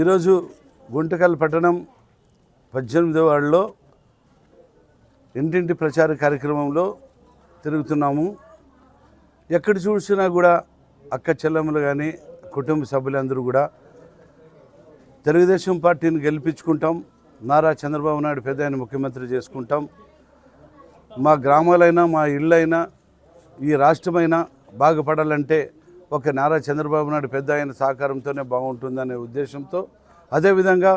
ఈరోజు గుంటకల్ పట్టణం పద్దెనిమిదో వాళ్ళలో ఇంటింటి ప్రచార కార్యక్రమంలో తిరుగుతున్నాము. ఎక్కడ చూసినా కూడా అక్క చెల్లెమ్మలు కానీ కుటుంబ సభ్యులందరూ కూడా తెలుగుదేశం పార్టీని గెలిపించుకుంటాం. నారా చంద్రబాబు నాయుడు పెద్ద ఆయన ముఖ్యమంత్రి చేసుకుంటాం. మా గ్రామాలైనా మా ఇళ్ళైనా ఈ రాష్ట్రమైనా బాగుపడాలంటే ఒక నారా చంద్రబాబు నాయుడు పెద్ద ఆయన సహకారంతోనే బాగుంటుందనే ఉద్దేశంతో అదేవిధంగా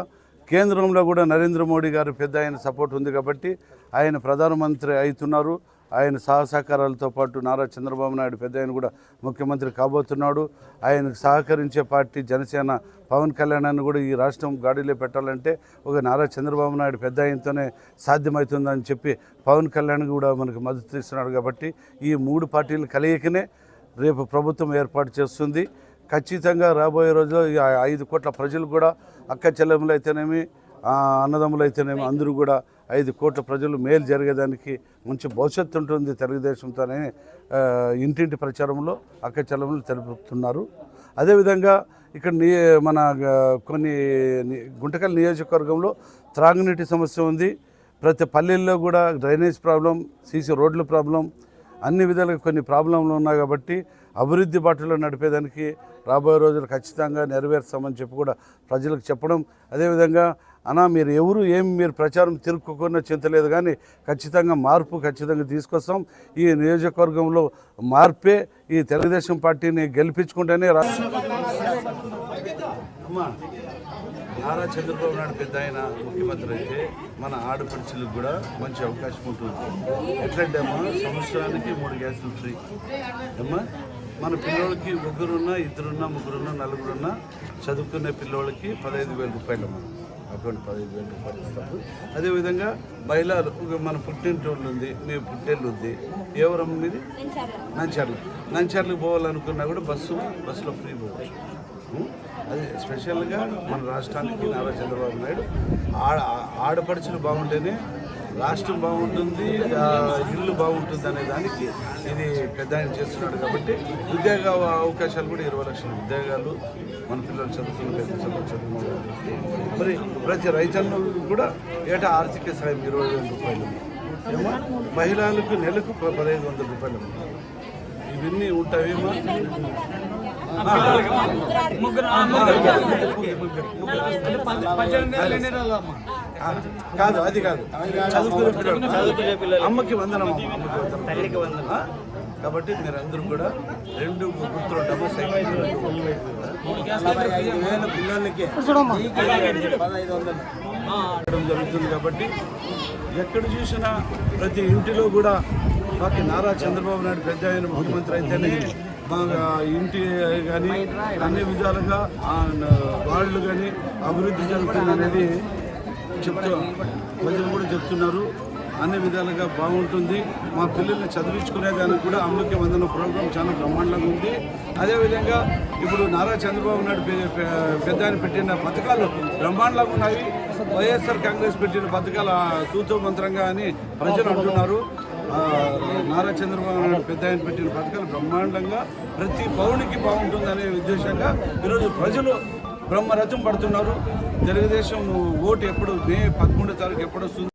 కేంద్రంలో కూడా నరేంద్ర మోడీ గారు పెద్ద ఆయన సపోర్ట్ ఉంది కాబట్టి ఆయన ప్రధానమంత్రి అవుతున్నారు. ఆయన సహసహకారాలతో పాటు నారా చంద్రబాబు నాయుడు పెద్ద ఆయన కూడా ముఖ్యమంత్రి కాబోతున్నాడు. ఆయనకు సహకరించే పార్టీ జనసేన పవన్ కళ్యాణాన్ని కూడా ఈ రాష్ట్రం గాడిలో పెట్టాలంటే ఒక నారా చంద్రబాబు నాయుడు పెద్ద ఆయనతోనే సాధ్యమవుతుందని చెప్పి పవన్ కళ్యాణ్ కూడా మనకు మద్దతు ఇస్తున్నాడు కాబట్టి ఈ మూడు పార్టీలు కలయికనే రేపు ప్రభుత్వం ఏర్పాటు చేస్తుంది. ఖచ్చితంగా రాబోయే రోజుల్లో ఐదు కోట్ల ప్రజలు కూడా అక్క చెల్లెములు అయితేనేమి అన్నదమ్ములు అయితేనేమి అందరూ కూడా ఐదు కోట్ల ప్రజలు మేలు జరిగేదానికి మంచి భవిష్యత్తు ఉంటుంది తెలుగుదేశంతోనే ఇంటింటి ప్రచారంలో అక్క చెల్లెములు తెలుపుతున్నారు. అదేవిధంగా ఇక్కడ నీ మన కొన్ని గుంటకల్ నియోజకవర్గంలో త్రాగునీటి సమస్య ఉంది. ప్రతి పల్లెల్లో కూడా డ్రైనేజ్ ప్రాబ్లం సీసీ రోడ్ల ప్రాబ్లం అన్ని విధాలుగా కొన్ని ప్రాబ్లంలు ఉన్నాయి కాబట్టి అభివృద్ధి బాటలో నడిపేదానికి రాబోయే రోజులు ఖచ్చితంగా నెరవేర్స్తామని చెప్పి కూడా ప్రజలకు చెప్పడం. అదేవిధంగా అన్నా మీరు ఎవరు ఏం మీరు ప్రచారం తిరుక్కోకుండా చింతలేదు కానీ ఖచ్చితంగా మార్పు ఖచ్చితంగా తీసుకొస్తాం. ఈ నియోజకవర్గంలో మార్పే ఈ తెలుగుదేశం పార్టీని గెలిపించుకుంటేనే రాష్ట్ర అమ్మా. నారా చంద్రబాబు నాయుడు పెద్ద ఆయన ముఖ్యమంత్రి అయితే మన ఆడపడుచులకు కూడా మంచి అవకాశం ఉంటుంది. ఎట్లంటే అమ్మా సంవత్సరానికి మూడు గ్యాసులు ఫ్రీ. అమ్మా మన పిల్లోళ్ళకి ముగ్గురున్నా ఇద్దరున్నా ముగ్గురున్నా నలుగురున్నా చదువుకునే పిల్లోళ్ళకి పదహైదు వేల రూపాయలు అమ్మా. అకౌంట్ పదహైదు వేల రూపాయలు ఇస్తాము. అదేవిధంగా ఒక మన పుట్టింటోళ్ళు ఉంది మీ పుట్టేళ్ళు ఉంది. ఎవరమ్మ మీది? నంచార్లు నంచార్లకు పోవాలనుకున్నా కూడా బస్సు బస్సులో ఫ్రీ పోవచ్చు? అది స్పెషల్గా మన రాష్ట్రానికి నారా చంద్రబాబు నాయుడు. ఆడ ఆడపడుచులు బాగుంటేనే రాష్ట్రం బాగుంటుంది ఇల్లు బాగుంటుంది అనే దానికి ఇది పెద్ద ఆయన చేస్తున్నాడు కాబట్టి ఉద్యోగ అవకాశాలు కూడా ఇరవై లక్షల ఉద్యోగాలు మన పిల్లలు చదువుతున్న పెద్ద చదువు చదువుకున్న మరి ప్రతి రైతన్ను కూడా ఏటా ఆర్థిక సాయం ఇరవై వేల రూపాయలు. ఏమో? మహిళలకు నెలకు ప- పదహైదు వందల రూపాయలు. ఇవన్నీ ఉంటాయేమో కాదు అది కాదు. చదువుకునే పిల్లలు. అమ్మకి వందనం అమ్మ, అమ్మకి వందనం. తల్లికి వందనం కాబట్టి మీరందరూ కూడా రెండు గుర్తులు ఉంటాము సైకిల్ పిల్లలకి. చేయడం జరుగుతుంది కాబట్టి ఎక్కడ చూసినా ప్రతి ఇంటిలో కూడా మాకు నారా చంద్రబాబు నాయుడు పెద్ద ఆయన ముఖ్యమంత్రి అయితేనే ఇంటి కానీ అన్ని విధాలుగా వాళ్ళు కానీ అభివృద్ధి జరుగుతుంది అనేది చెప్తూ ప్రజలు కూడా చెప్తున్నారు. అన్ని విధాలుగా బాగుంటుంది. మా పిల్లల్ని చదివించుకునేదానికి కూడా అమ్మకి వందన. ప్రోగ్రాం చాలా బ్రహ్మాండంగా ఉంది. అదేవిధంగా ఇప్పుడు నారా చంద్రబాబు నాయుడు పెద్ద ఆయన పెట్టిన పథకాలు బ్రహ్మాండంగా ఉన్నాయి. వైఎస్ఆర్ కాంగ్రెస్ పెట్టిన పథకాలు ఆ తూతూ మంత్రంగా అని ప్రజలు అంటున్నారు. నారా చంద్రబాబు నాయుడు పెద్ద ఆయన పెట్టిన పథకాలు బ్రహ్మాండంగా ప్రతి పౌరునికి బాగుంటుందనే ఉద్దేశంగా ఈరోజు ప్రజలు బ్రహ్మరథం పడుతున్నారు. తెలుగుదేశం ఓటు ఎప్పుడు మే పదమూడో తారీఖు ఎప్పుడు వస్తుంది?